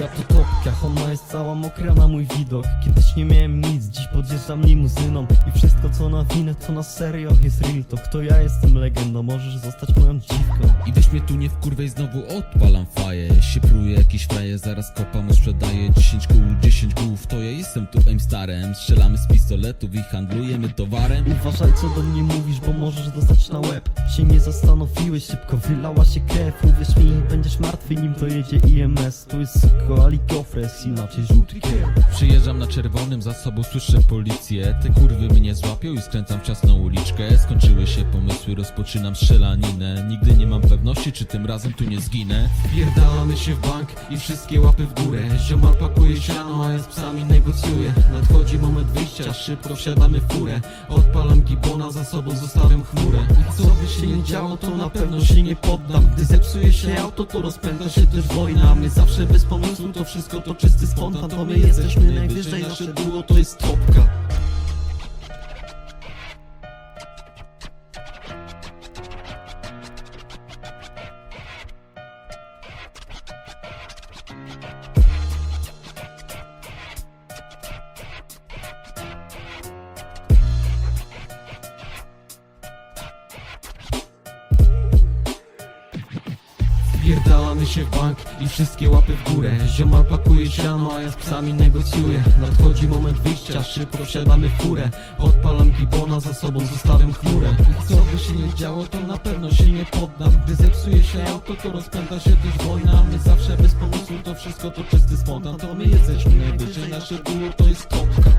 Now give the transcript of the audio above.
Ja to topkach, ona jest cała mokra na mój widok. Kiedyś nie miałem nic, dziś podjeżdżam limuzyną. I wszystko co na winę, co na serio jest real. To kto ja jestem legendą, możesz zostać moją dziwką tu nie w kurwę i znowu odpalam faję. Się pruje jakiś fraje, zaraz kopam sprzedaję. 10 kół, 10 głów To ja jestem tu starem. Strzelamy z pistoletów i handlujemy towarem. Uważaj co do mnie mówisz, bo możesz dostać na łeb Się nie zastanowiłeś, szybko wylała się krew. Uwierz mi, będziesz martwy nim to jedzie IMS Tu jest suko, ali inaczej żółty kier Przyjeżdżam na czerwonym, za sobą słyszę policję. Te kurwy mnie złapią i skręcam w ciasną uliczkę. Skończyły się pomysły, rozpoczynam strzelaninę. Nigdy nie mam pewności, czy tym razem tu nie zginę. Wpierdalamy się w bank i wszystkie łapy w górę. Ziomal pakuje siano, a ja z psami negocjuję. Nadchodzi moment wyjścia, szybko wsiadamy w furę. Odpalam gibona, za sobą zostawiam chmurę. I co by się nie działo, to na pewno się nie poddam. Gdy zepsuje się auto, to rozpędza się też wojna. My zawsze bez pomysłu, to wszystko to czysty spontan. To my jesteśmy najwyżej, nasze duo to jest topka Wpierdalamy się w bank i wszystkie łapy w górę. Ziomal pakuje siano, a ja z psami negocjuję. Nadchodzi moment wyjścia, szybko wsiadamy w furę. Odpalam gibona, za sobą zostawiam chmurę. I co by się nie działo, to na pewno się nie poddam Gdy zepsuje się auto, to rozpędza się też wojna. My zawsze bez pomysłu, to wszystko to czysty spontan. To my jesteśmy najwyżej, nasze duo to jest topka